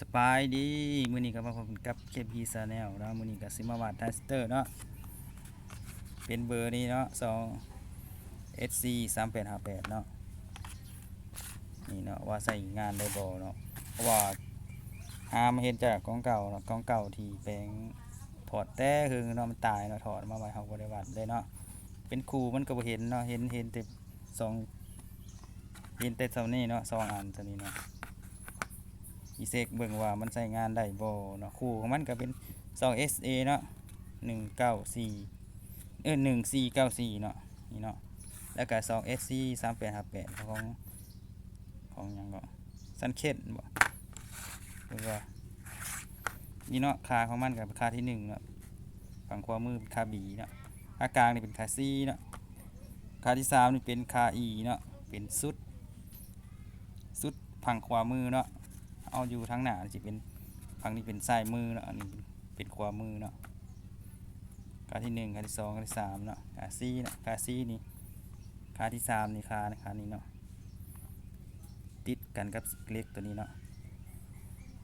สบายดีมื้อนี้ก็มาพบกับ KP Channel เนาะมื้อนี้ก็สิมาวาดทรานซิสเตอร์เนาะเป็นเบอร์นี้เนาะ2 SC 3858เนาะนี่เนาะว่าใส่งานได้บ่เนาะเพราะว่าหามาเห็นจากกล้องเก่าเนาะกล้องเก่าที่แปลงถอดแต่คือเนาะมันตายเนาะถอดมาไว้เฮาบ่ได้วัดได้เนาะเป็นครูมันก็บ่เห็นเนาะเห็นเห็นแต่สองเห็นแต่เท่านี้เนาะสองอันเท่านี้เนาะ อีเซกเบิ่งว่ามันใช้งานได้บ่เนาะคู่ของมันก็เป็น 2SA เนาะ194เอ้อ1494เนาะนี่เนาะแล้วก็ 2SC 3858ของของหยังก็ซันเคนบ่หรือว่านี่เนาะค่าของมันก็เป็นค่าที่หนึ่งเนาะฝั่งขวามือเป็นค่า B เนาะค่ากลางนี่เป็นค่า C เนาะค่าที่สามนี่เป็นค่า E เนาะเป็นสุดสุดฝั่งขวามือเนาะ เอาอยู่ทางหน้าจะเป็นฝั่งนี้เป็นซ้ายมือเนาะอันนี้เป็นขวามือเนาะขาที่หนึ่งขาที่สองขาที่สามเนาะขาซีเนาะขาซีนี่ขาที่สามนี่ขานะขานี้เนาะติดกันกับเล็กตัวนี้เนาะ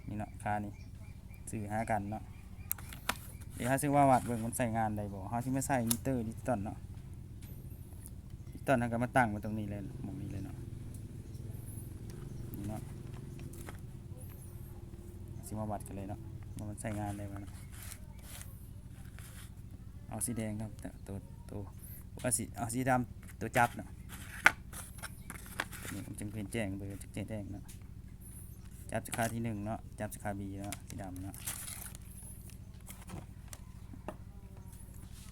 นี่เนาะขานี่สื่อหากันเนาะเดี๋ยวถ้าซึ่งว่าวัดเบิ่งมันใส่งานได้บ่เขาที่ไม่ใส่มิเตอร์ดิจิตอลเนาะดิจิตอลเขาก็มาตั้งไว้ตรงนี้เลยมองนี้เลยเนาะนี่เนาะ สิ มาวัดกันเลยเนาะว่ามันใช้งานได้บ้าเนะเอาสีแดงครับตัวตัวว่าสีเอาสีดำตัวจับเนาะตัวนี้ผมจึงเป็นแจ้งเบอร์จึงแจ้งเนาะจับสาขาที่หนึ่งเนาะจับสาขาบีเนาะสีดำเนาะ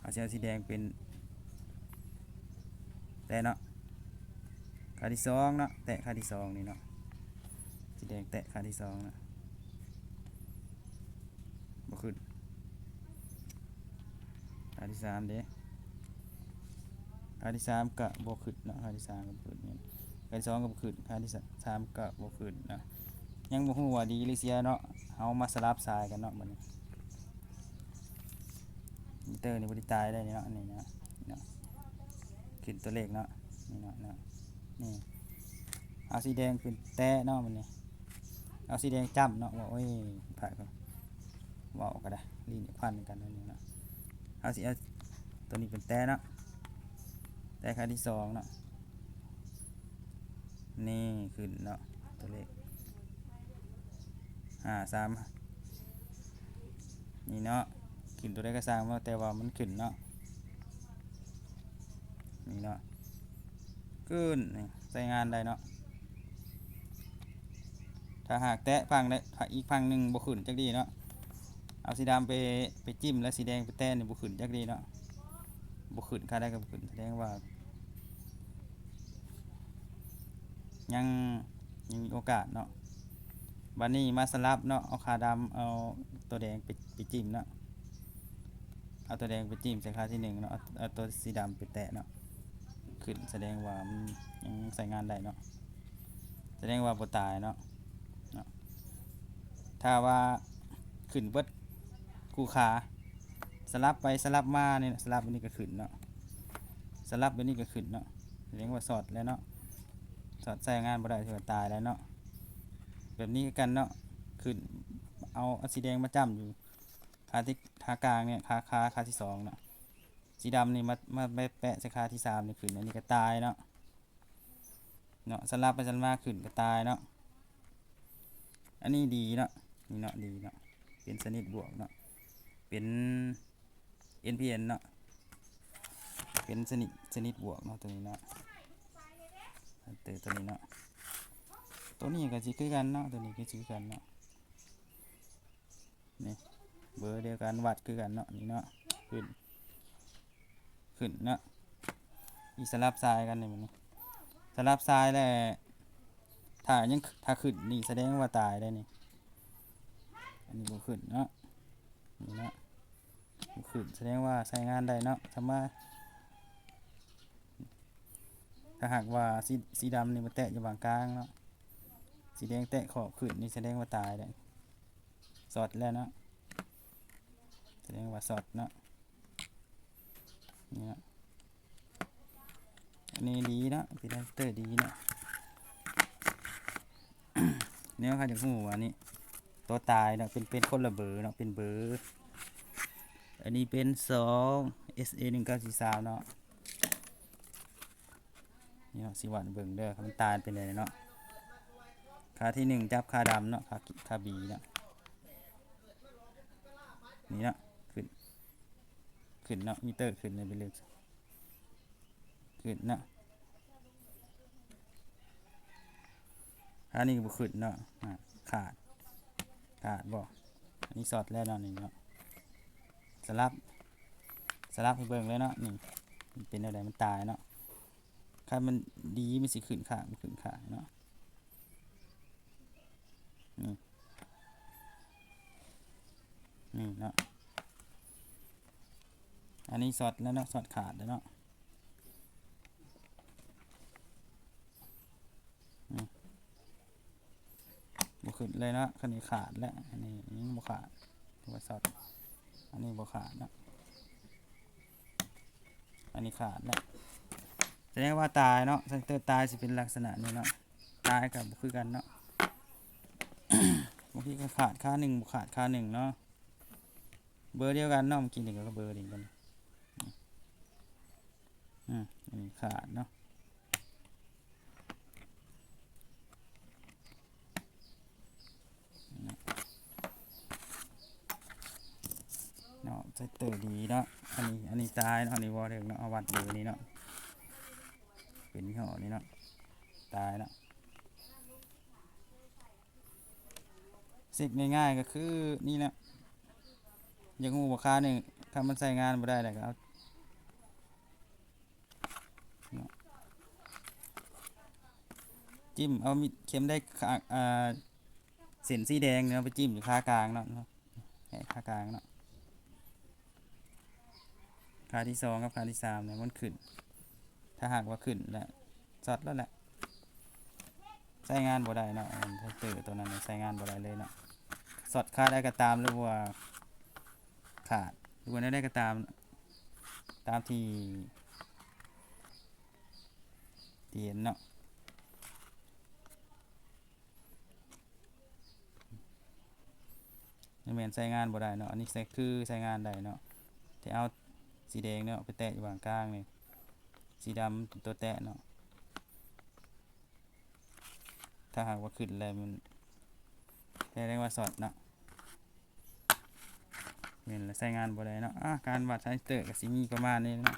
เอาเสีสีแดงเป็นแต่เนาะขาที่สองเนาะแตะขาที่สองนี่เนาะสีแดงแตะขาที่สองเนาะ บ่ขึ้นขาที่สามเด้ขาที่สามกะบ่ขึ้นเนาะขาที่สามก็บ่ขึ้นเนี่ยขาที่สองก็บ่ขึ้นขาที่สามกะบ่ขึ้นเนาะยังบ่ฮู้ว่าดีหรือเสียเนาะเฮามาสลับสายกันเนาะบันมิเตอร์นี่บ่ได้ตายได้เนาะนี่เนาะเนาะขึ้นตัวเลขเนาะนี่เนาะเนาะนี่เอาสีแดงเป็นแต้เนาะมันนี่เอาสีแดงจ้ำเนาะว่าโอ้ยผ่านก็เว่าก็ได้ลีนพันกันนั่นนี่เนะเอาสิเอาตัวนี้เป็นแต่นะแต่ค่าที่สองเนาะนี่ขึ้นเนาะตัวเลขห้าสามนี่เนาะขึ้นตัวเลขก็สร้างมาแต่ว่ามันขึ้นเนาะนี่เนาะขึ้นนี่งานได้เนาะถ้าหากแตะฟังได้อีกฟังหนึ่งบ่ขึ้นจักดีเนาะ เอาสีดำไปไปจิ้มแล้วสีแดงไปแต้นนี่บุขึ้นจักดีเนาะบุขึ้นค่าได้ก็บุขึ้นแสดงว่า ยังยังมีโอกาสเนาะวันนี้มาสลับเนาะเอาขาดำเอาตัวแดงไปไปจิ้มเนาะเอาตัวแดงไปจิ้มใส่ขาที่หนึ่งเนาะเอาเอาตัวสีดำไปแตะเนาะขึ้นแสดงว่ามันยังใส่งานได้เนาะแสดงว่าบ่ตายเนาะเนาะถ้าว่าขึ้นเบิด คู่ขาสลับไปสลับมาเนี่ยสลับอันนี้ก็ขึ้นเนาะสลับอันนี้ก็ขึ้นเนาะเรียกว่าสอดแล้วเนาะสอดใส่งานบ่ได้ถือตายแล้วเนาะแบบนี้กันเนาะขึ้นเอาอสีแดงมาจ้ำอยู่ขาที่ขากลางเนี่ยขาขาขาที่สองเนาะสีดำนี่มามาแปะใส่ขาที่สามนี่ขึ้นอันนี้ก็ตายเนาะเนาะสลับไปสลับมาขึ้นก็ตายเนาะอันนี้ดีเนาะนี่เนาะดีเนาะเป็นสนิทบวกเนาะ เป็น NPN เนาะเป็นสนิทสนิทบวกเนาะตัวนี้เนาะตัวตัวนี้เนาะตัวนี้ก็สิคือกันเนาะตัวนี้ก็สิคือกันเนาะนี่เบอร์เดียวกันวัดคือกันเนาะนี่เนาะขึ้นขึ้นเนาะอีสลับซ้ายกันนี่มันสลับซ้ายแล้วถ้ายังถ้าขึ้นนี่แสดงว่าตายได้นี่อันนี้บ่ขึ้นเนาะนี่เนาะ ขึ้นแสดงว่าใช้งานได้เนาะทำมาถ้าหากว่าสีสีดำนี่มันแตะอยู่บางกลางเนาะสีแดงแตะขอบขึ้นนี่แสดงว่าตายได้สอดแล้วเนาะแสดงว่าสอดเนาะนี่นะอันนี้ดีเนาะพีดันเตอร์ดีเนาะเนี่ยเขาจะหูว่านี่ตัวตายเนาะเป็นเป็นคนละเบอร์เนาะเป็นเบอร์ อันนี้เป็นสอง SA หนึ่งเก้าสี่สามเนาะนี่เนาะสิหวันเบิ่งเด้อมันตายเป็นไงเนาะขาที่หนึ่งจับขาดำเนาะขาขาบีเนาะนี่เนาะขึ้น ขึ้นเนาะมิเตอร์ขึ้นเลยไปเลยขึ้นเนาะอันนี้ก็ขึ้นเนาะขาด ขาดบ่อันนี้สอดแล้วเนาะนี่เนาะ สลับสลับให้เบิ่งเลยเนาะนี่มันเป็นอะไรมันตายเนาะถ้ามันดีมันสิขึ้นข้ามันขึ้นข้าเนาะนี่นี่เนาะอันนี้สอดแล้วเนาะสอดขาดแล้วเนาะบ่ขึ้นเลยเนาะคันนี้ขาดแล้วอันนี้ยังบ่ขาดถือว่าสอด อันนี้บ่ขาดเนาะอันนี้ขาดแล้วแสดงว่าตายเนาะเซนเตอร์ตายสิเป็นลักษณะนี้เนาะตายกับบ่คือกันเนาะบางทีก็ขาดค่าหนึ่งบ่ขาดค่าหนึ่งเนาะเบอร์เดียวกันเนาะเมื่อกี้นี่ก็เบอร์เดียวกันอืมอันนี้ขาดเนาะ เนาะ ใส่เตอร์ดีเนาะ อันนี้ อันนี้ตายเนาะ อันนี้วอเด็กเนาะอวัดเบอร์นี้เนาะ เป็นยี่ห้อนี้เนาะ ตายเนาะสิ่งง่ายๆก็คือนี่แหละอยังงูบาคาหนึ่งถ้ามันใส่งานบ่ได้เลยก็เอาเนาะจิ้มเอามีเข็มได้ขาอ่าเส้นสีแดงเนาะไปจิ้มอยู่ขากลางเนาะเนาะให้ขากลางเนาะ ขาที่สองกับขาที่สามเนี่ยมันขึ้น ถ้าหากว่าขึ้นแล้วจอดแล้วแหละใช้งานบ่ได้เนาะอันใช้เตอร์ตัวนั้นเนี่ยใช้งานบ่ได้เลยเนาะสอดขาได้ก็ตามหรือว่าขาดหรือว่าได้ก็ตาม ตามที่ที่เห็นเนาะนี่แม่นใช้งานบ่ได้เนาะอันนี้คือใช้งานได้เนาะที่เอา สีแดงเนี่ยเอาไปแตะอยู่บางกลางนี่สีดำเป็นตัวแตะเนาะถ้าหากว่าขึ้นอะไรมันแสดงว่าสอดเนาะเห็นแล้วใช้งานบ่ได้เนาะอะการวัดใช้เตอร์กับสีมีประมาณนี้เนาะ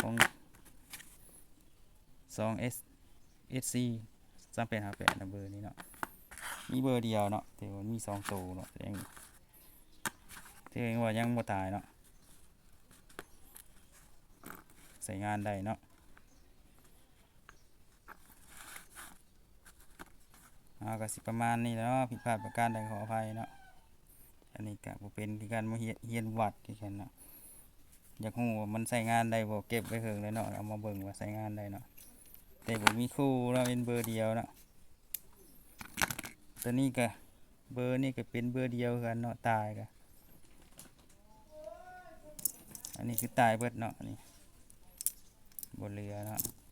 ของ 2S SC สามแปดห้าแปดนะเบอร์นี้เนาะมีเบอร์เดียวเนาะแต่ว่ามีสองตัวเนาะแสดงแสดงว่ายังบ่ตายเนาะ ใส่งานได้เนาะเอาก็สิประมาณนี้แล้วเนาะผิดพลาดประการใดขออภัยเนาะอันนี้ก็บ่เป็นการมาเฮียเฮียนวัดที่กันเนาะอยากฮู้ว่ามันใส่งานได้บ่เก็บไว้เฮิงเลยเนาะเอามาเบิ่งว่าใส่งานได้เนาะแต่บ่มีคู่เนาะเป็นเบอร์เดียวเนาะตัวนี้ก็เบอร์นี่ก็เป็นเบอร์เดียวกันเนาะตายก็อันนี้คือตายเบิดเนาะอัน นี้